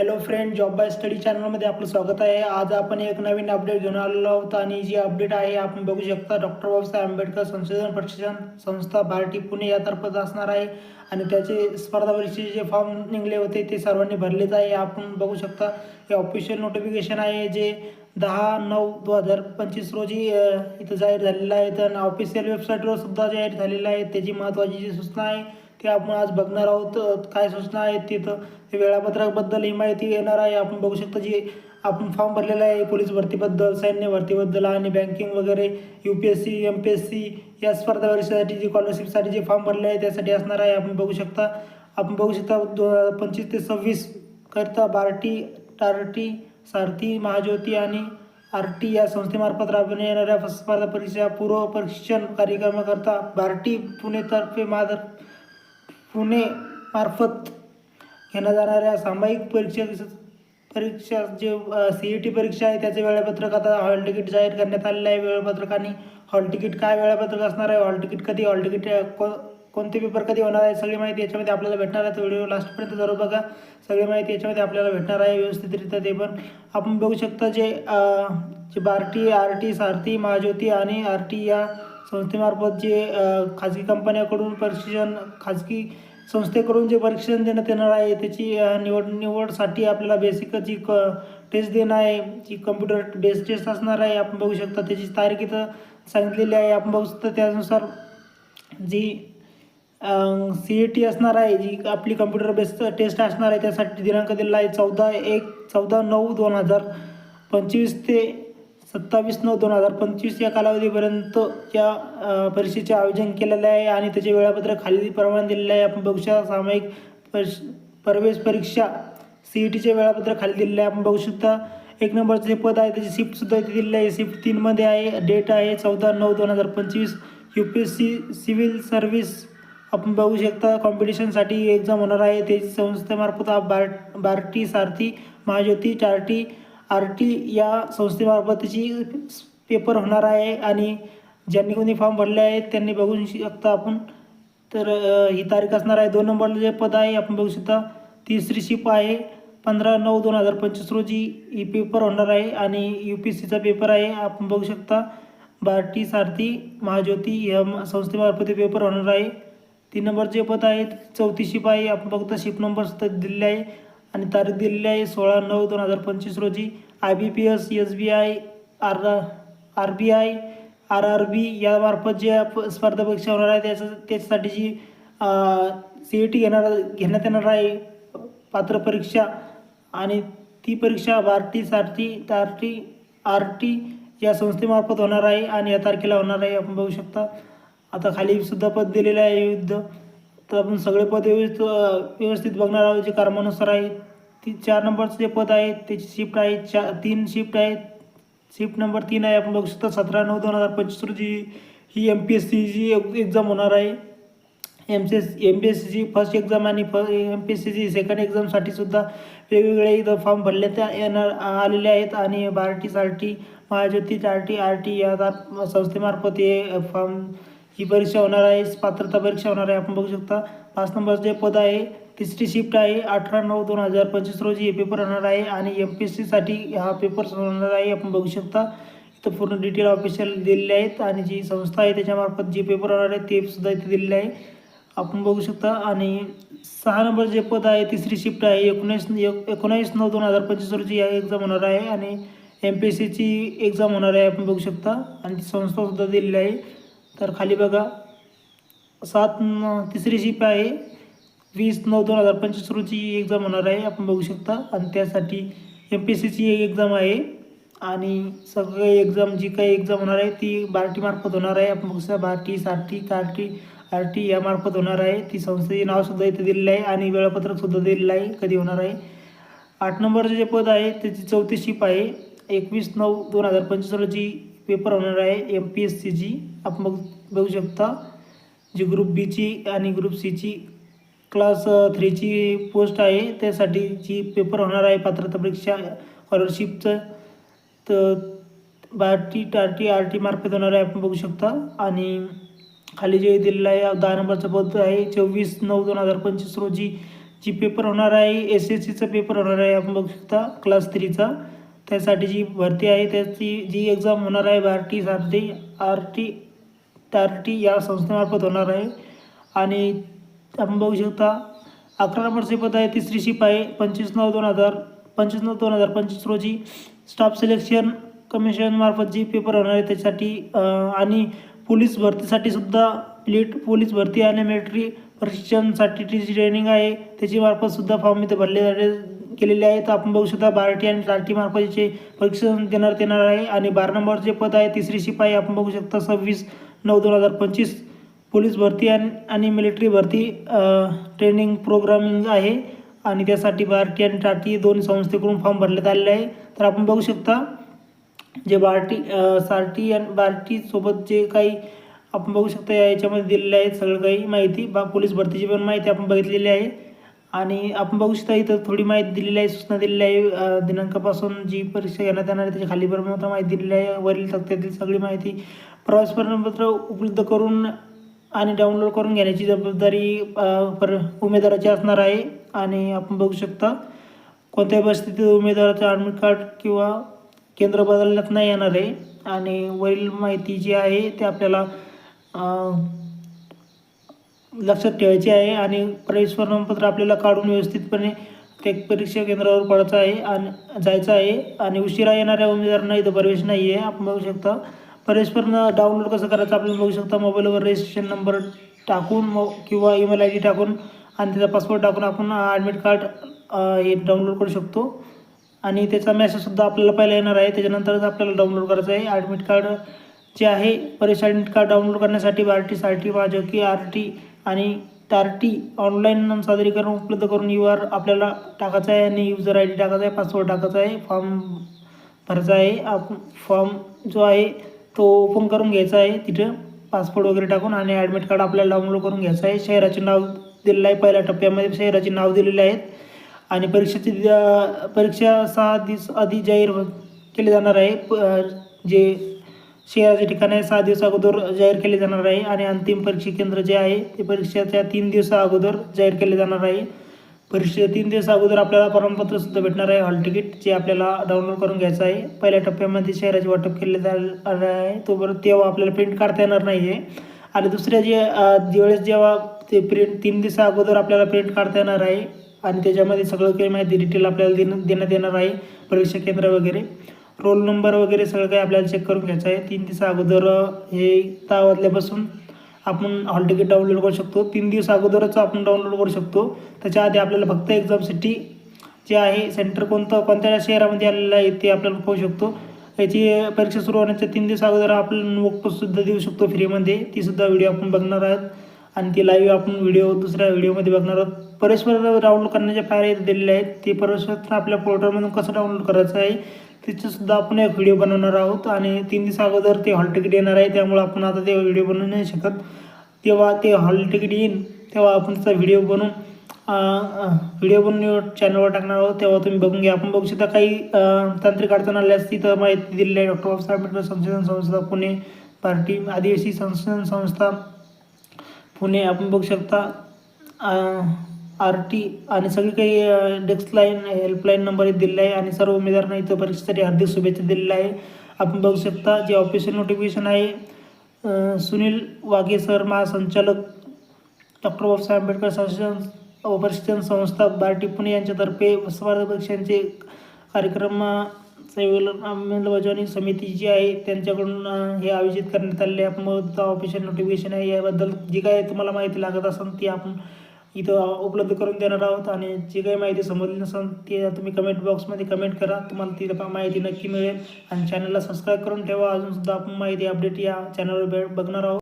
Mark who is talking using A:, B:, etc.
A: Hello friend job by study चॅनलमध्ये आपलं स्वागत आहे. आज आपण एक नवीन अपडेट घेऊन आलेलो आहोत आणि जी अपडेट आहे आपण बघू शकता डॉक्टर बाबासाहेब आंबेडकर संशोधन प्रशिक्षण संस्था भारती पुणे यातर्फत असणार आहे. आणि त्याचे स्पर्धा परीक्षेचे जे फॉर्म निघले होते ते सर्वांनी भरलेच आहे. आपण बघू शकता हे ऑफिशियल नोटिफिकेशन आहे जे दहा नऊ दोन हजार पंचवीस रोजी इथं जाहीर झालेलं आहे. तर ऑफिशियल वेबसाईटवर सुद्धा जाहीर झालेलं आहे. त्याची महत्त्वाची जी सूचना आहे ते आपण आज बघणार आहोत काय सूचना आहेत तिथं. वेळापत्रकाबद्दल ही माहिती येणार आहे. आपण बघू शकता जी आपण फॉर्म भरलेला आहे पोलीस भरतीबद्दल सैन्य भरतीबद्दल आणि बँकिंग वगैरे U P S C M P S C या स्पर्धा परीक्षेसाठी जी स्कॉलरशिपसाठी जे फॉर्म भरले आहे त्यासाठी असणार आहे. आपण बघू शकता आपण बघू शकता दो पंचवीस ते सव्वीस करता बार्टी टार्टी सारथी महाज्योती आणि आर टी या संस्थेमार्फत राबवण्यात येणाऱ्या स्पर्धा परीक्षा पूर्व प्रशिक्षण कार्यक्रमाकरता बार्टी पुणेतर्फे मादर पुणे मार्फत घेण्यात जाणाऱ्या सामायिक परीक्षा परीक्षा जे सी ई टी परीक्षा आहे त्याचे वेळापत्रक आता हॉल तिकीट जाहीर करण्यात आलेलं आहे. वेळापत्रकाने हॉल तिकीट काय वेळापत्रक असणार आहे? हॉल तिकीट कधी हॉल तिकीट को कोणते पेपर कधी होणार आहे? सगळी माहिती याच्यामध्ये आपल्याला भेटणार आहे. तर व्हिडिओ लास्टपर्यंत जरूर बघा. सगळी माहिती याच्यामध्ये आपल्याला भेटणार आहे व्यवस्थितरित्या ते पण. आपण बघू शकता जे जे बार्टी आर टी सारथी महाज्योती आणि आर टी या संस्थेमार्फत जे खाजगी कंपन्याकडून प्रशिक्षण खाजगी संस्थेकडून जे परीक्षण देण्यात येणार आहे त्याची निवड निवडसाठी आपल्याला बेसिक जी क टेस्ट देणं आहे जी कम्प्युटर बेस्ड टेस्ट असणार आहे आपण बघू शकता. त्याची तारीख इथं सांगितलेली आहे. आपण बघू शकता त्यानुसार जी सी ई टी असणार आहे जी आपली कम्प्युटर बेस्ड टेस्ट असणार आहे त्यासाठी दिनांक दिलेला आहे चौदा एक चौदा नऊ दोन हजार पंचवीस ते सत्तावीस नऊ दोन हजार पंचवीस या कालावधीपर्यंत या परीक्षेचे आयोजन केलेलं आहे आणि त्याचे वेळापत्रक खाली प्रमाण दिलेलं आहे. आपण बघू शकता सामायिक परश प्रवेश परीक्षा सी ई टीचे वेळापत्रक खाली दिलेलं आहे. आपण बघू शकता एक नंबरचं जे पद आहे त्याची शिफ्टसुद्धा इथे दिलेली आहे. शिफ्ट तीनमध्ये आहे. डेट आहे चौदा नऊ दोन हजार पंचवीस. U P S C civil service आपण बघू शकता कॉम्पिटिशनसाठी एक्झाम होणार आहे. त्याची संस्थेमार्फत बार बार्टी सारथी महाज्योती टार्टी आर टी या संस्थेमार्फत त्याची पेपर होणार आहे आणि ज्यांनी कोणी फॉर्म भरले आहेत त्यांनी बघू शकता आपण. तर ही तारीख असणार आहे. दोन नंबरला जे पद आहे आपण बघू शकता. तिसरी शिप आहे. पंधरा नऊ दोन हजार पंचवीस रोजी ही पेपर होणार आहे आणि यू पी एस सीचा पेपर आहे. आपण बघू शकता. बार्टी सारथी महाज्योती या संस्थेमार्फत पेपर होणार आहे. तीन नंबरचे पद आहे चौथी शिप आहे. आपण बघता शिप नंबर दिलेले आहे. आणि तारीख दिलेली आहे सोळा नऊ दोन हजार पंचवीस रोजी. I B P S S B I R R B I R R B यामार्फत जे स्पर्धा परीक्षा होणार आहे त्याच्या त्याच्यासाठी जी सी ई टी घेणार घेण्यात येणार आहे पात्र परीक्षा आणि ती परीक्षा बार्टी सारटी तारटी आर टी या संस्थेमार्फत होणार आहे आणि या तारखेला होणार आहे आपण बघू शकता. आता खाली सुद्धा पद दिलेलं आहे विविध तर आपण सगळे पद व्यवस्थित व्यवस्थित बघणार आहोत जे कर्मानुसार आहे ती चार नंबरचं जे पद आहे त्याची शिफ्ट आहे चार तीन शिफ्ट आहे शिफ्ट नंबर तीन आहे आपण बघू शकता सतरा नऊ दोन हजार पंचवीस रोजी ही एम पी एस सीची एक्झाम होणार आहे. M C S M P S सीची फर्स्ट एक्झाम आणि फ एम पी एस सीची सेकंड एक्झामसाठी सुद्धा वेगवेगळे इथं फॉर्म भरण्यात येणार आलेले आहेत. आणि BARTI SARTHI Mahajyoti T R T या संस्थेमार्फत हे फॉर्म ही परीक्षा होणार आहे. पात्रता परीक्षा होणार आहे. आपण बघू शकता पाच नंबरचं जे पद आहे तिसरी शिफ्ट आहे. अठरा नऊ दोन हजार पंचवीस रोजी हे पेपर होणार आहे आणि एम पी एस सीसाठी हा पेपर होणार आहे. आपण बघू शकता इथं पूर्ण डिटेल ऑफिशियल दिलेले आहेत आणि जी संस्था आहे त्याच्यामार्फत जे पेपर होणार आहे ते सुद्धा इथे दिलेले आहे. आपण बघू शकता आणि सहा नंबर जे पद आहे तिसरी शिफ्ट आहे एकोणीस एक- एकोणीस नऊ दोन हजार पंचवीस रोजी या एक्झाम होणार आहे आणि एम पी एस सीची एक्झाम होणार आहे. आपण बघू शकता आणि ती संस्थासुद्धा दिलेली आहे. तर खाली बघा. सात तिसरी शिप आहे. वीस नऊ दोन हजार पंचवीस रोजी एक्झाम होणार आहे. आपण बघू शकता. आणि त्यासाठी एम पी एस सीची एक एक्झाम आहे. आणि सगळे एक्झाम जी काही एक्झाम होणार आहे ती बार्टीमार्फत होणार आहे. आपण बघू शकता बार्टी साठी कार्टी आर टी यामार्फत होणार आहे. ती संस्थेचे नावसुद्धा इथे दिलेलं आहे. आणि वेळापत्रकसुद्धा दिलेलं आहे. कधी होणार आहे? आठ नंबरचे जे पद आहे त्याची चौथी शिप आहे. एकवीस नऊ दोन हजार पंचवीस रोजी पेपर होणार आहे एम पी एस सीची आपण बघ बघू शकता. जी ग्रुप बीची आणि ग्रुप सीची क्लास थ्रीची पोस्ट आहे त्यासाठी जी पेपर होणार आहे पात्रता परीक्षा स्कॉलरशिपचं तर बार्टी टार्टी आर टी मार्फत होणार आहे आपण बघू शकता. आणि खाली जे दिलेलं आहे दहा नंबरचं पद आहे चोवीस नऊ दोन हजार पंचवीस रोजी जी पेपर होणार आहे एस एस सीचा पेपर होणार आहे आपण बघू शकता क्लास थ्रीचा त्यासाठी जी भरती आहे त्याची जी एक्झाम होणार आहे भारती साठी आर टी आर टी या संस्थेमार्फत होणार आहे. आणि आपण बघू शकता अकरा नंबरचे पद आहे तिसरी शिप आहे पंचवीस नऊ दोन हजार पंचवीस नऊ दोन हजार पंचवीस रोजी स्टाफ सिलेक्शन कमिशनमार्फत जी पेपर होणार आहे त्यासाठी आणि पोलीस भरतीसाठी सुद्धा लीट पोलीस भरती आणि मिलिटरी प्रशिक्षणसाठी जी ट्रेनिंग आहे त्याची मार्फत सुद्धा फॉर्म इथे भरले जाते केलेले आहेत. आपण बघू शकता बाराटी आणि लालटी मार्फतचे परीक्षण देण्यात येणार आहे. आणि बारा नंबरचे पद आहे तिसरी शिपाई. आपण बघू शकता सव्वीस नऊ दोन हजार पंचवीस पोलीस भरती आणि आणि मिलिटरी भरती ट्रेनिंग प्रोग्रामिंग आहे. आणि त्यासाठी बार्टी आणि टाटी दोन संस्थेकडून फॉर्म भरण्यात आलेले आहे. तर आपण बघू शकता जे बार्टी सारटी आणि बार्टीसोबत जे काही आपण बघू शकता या याच्यामध्ये दिलेले आहेत सगळं काही माहिती. बा पोलीस भरतीची पण माहिती आपण बघितलेली आहे. आणि आपण बघू शकता इथं थोडी माहिती दिलेली आहे सूचना दिलेली आहे. दिनांकापासून जी परीक्षा घेण्यात येणार आहे त्याच्याखाली मात्र माहिती दिलेली आहे. वरील तक्त्यातील सगळी माहिती प्रवास प्रमाणपत्र उपलब्ध करून आणि डाउनलोड करून घेण्याची जबाबदारी पर उमेदवाराची असणार आहे. आणि आपण बघू शकता कोणत्याही परिस्थितीत उमेदवाराचं ॲडमिट कार्ड किंवा केंद्र बदलण्यात नाही येणार आहे. आणि वरील माहिती जी आहे ते आपल्याला लक्षात ठेवायची आहे आणि प्रवेश प्रमाणपत्र आपल्याला काढून व्यवस्थितपणे ते परीक्षा केंद्रावर पडायचं आहे आणि जायचं आहे आणि उशिरा येणाऱ्या उमेदवारांना इथं प्रवेश नाही आहे. आपण बघू शकता प्रवेश डाउनलोड कसं करायचं आपण बघू शकता. मोबाईलवर रजिस्ट्रेशन नंबर टाकून मो किंवा ईमेल आय डी टाकून आणि त्याचा पासवर्ड टाकून आपण ॲडमिट कार्ड हे डाउनलोड करू शकतो. आणि त्याचा मेसेजसुद्धा आपल्याला पहिला येणार आहे. त्याच्यानंतरच आपल्याला डाउनलोड करायचं आहे. ॲडमिट कार्ड जे आहे परीक्षा ॲडमिट कार्ड डाउनलोड करण्यासाठी आर टी साठी की आर टी आणि आर टी ऑनलाईन सादरीकरण उपलब्ध करून यू आर आपल्याला टाकायचं आहे आणि युजर आय डी टाकायचा आहे पासवर्ड टाकायचा आहे फॉर्म भरायचा आहे. आप फॉर्म जो आहे तो ओपन करून घ्यायचा आहे तिथं पासपोर्ट वगैरे टाकून आणि ॲडमिट कार्ड आपल्याला डाउनलोड करून घ्यायचं आहे. शहराचे नाव दिलेलं आहे पहिल्या टप्प्यामध्ये. शहराचे नाव दिलेले आहेत आणि परीक्षेची परीक्षा सहा दिवस आधी जाहीर केली केले जाणार आहे. प- जे शहराचे ठिकाण आहे सहा दिवस अगोदर जाहीर केले जाणार आहे आणि अंतिम परीक्षा केंद्र जे आहे ते परीक्षेच्या तीन दिवसा अगोदर जाहीर केले जाणार आहे. परीक्षे तीन दिवस अगोदर आपल्याला प्रमाणपत्रसुद्धा भेटणार आहे हॉल तिकीट जे आपल्याला डाउनलोड करून घ्यायचं आहे. पहिल्या टप्प्यामध्ये शहराचे वाटप केले जाणार आहे. तोपर्यंत तेव्हा आपल्याला प्रिंट काढता येणार नाही आहे आणि दुसऱ्या जे अ, ज्यावेळेस जेव्हा ते प्रिंट तीन दिवसा अगोदर आपल्याला प्रिंट काढता येणार आहे आणि त्याच्यामध्ये सगळं काही माहिती डिटेल आपल्याला देणं देण्यात येणार आहे परीक्षा केंद्र वगैरे. रोल नंबर वगैरे सगळं काही आपल्याला चेक करून घ्यायचं आहे. तीन दिवसा अगोदर हे दहा वाजल्यापासून आपण हॉल तिकीट डाउनलोड करू शकतो. तीन दिवस अगोदरच आपण डाउनलोड करू शकतो. त्याच्या आधी आपल्याला फक्त एक्झामसाठी जे आहे सेंटर कोणतं कोणत्या शहरामध्ये आलेलं आहे ते आपल्याला पाहू शकतो. याची परीक्षा सुरू होण्याच्या तीन दिवस अगोदर आपण नोटबुकसुद्धा देऊ शकतो फ्रीमध्ये तीसुद्धा व्हिडिओ आपण बघणार आहोत. आणि ती लाईव्ह आपण व्हिडिओ दुसऱ्या व्हिडिओमध्ये बघणार आहोत. परस्पर डाउनलोड करण्याचे फायदे दिलेले आहेत. ते परस्पर आपल्या पोर्टलमधून कसं डाउनलोड करायचं आहे त्याचंसुद्धा आपण एक व्हिडिओ बनवणार आहोत आणि तीन दिवस अगोदर ते हॉल तिकीट येणार आहे त्यामुळे आपण आता ते व्हिडिओ बनवू नाही शकत. तेव्हा ते हॉल तिकीट येईन तेव्हा आपण त्याचा व्हिडिओ बनवून व्हिडिओ बनवून चॅनलवर टाकणार आहोत तेव्हा तुम्ही बघून घ्या. आपण बघू शकता काही तांत्रिक अडचण आल्यास तिथं माहिती दिलेली आहे. डॉक्टर बाबासाहेब आंबेडकर संशोधन संस्था पुणे पार्टी आदिवासी संशोधन संस्था पुणे आपण बघू शकता. आर टी आणि सगळी काही डेस्कलाईन हेल्पलाईन नंबर दिलेला आहे आणि सर्व उमेदवारांना इथं परीक्षेसाठी हार्दिक शुभेच्छा दिलेल्या आहे. आपण बघू शकता जे ऑफिशियल नोटिफिकेशन आहे सुनील वाघे सर महासंचालक डॉक्टर बाबासाहेब आंबेडकर संशोधन व प्रशिक्षण संस्था बार्टी पुणे यांच्यातर्फे स्पर्धा परीक्षांचे कार्यक्रम अंमलबजावणी समिती जी आहे त्यांच्याकडून हे आयोजित करण्यात आलेले आहे. ऑफिशियल नोटिफिकेशन आहे. याबद्दल जी काय तुम्हाला माहिती लागत असेल ती आपण इथं उपलब्ध करून देणार आहोत आणि जी काही माहिती समजली नसेल ती तुम्ही कमेंट बॉक्समध्ये कमेंट करा. तुम्हाला ती माहिती नक्की मिळेल. आणि चॅनलला सबस्क्राईब करून ठेवा. अजूनसुद्धा आपण माहिती अपडेट या चॅनलवर बघणार आहोत.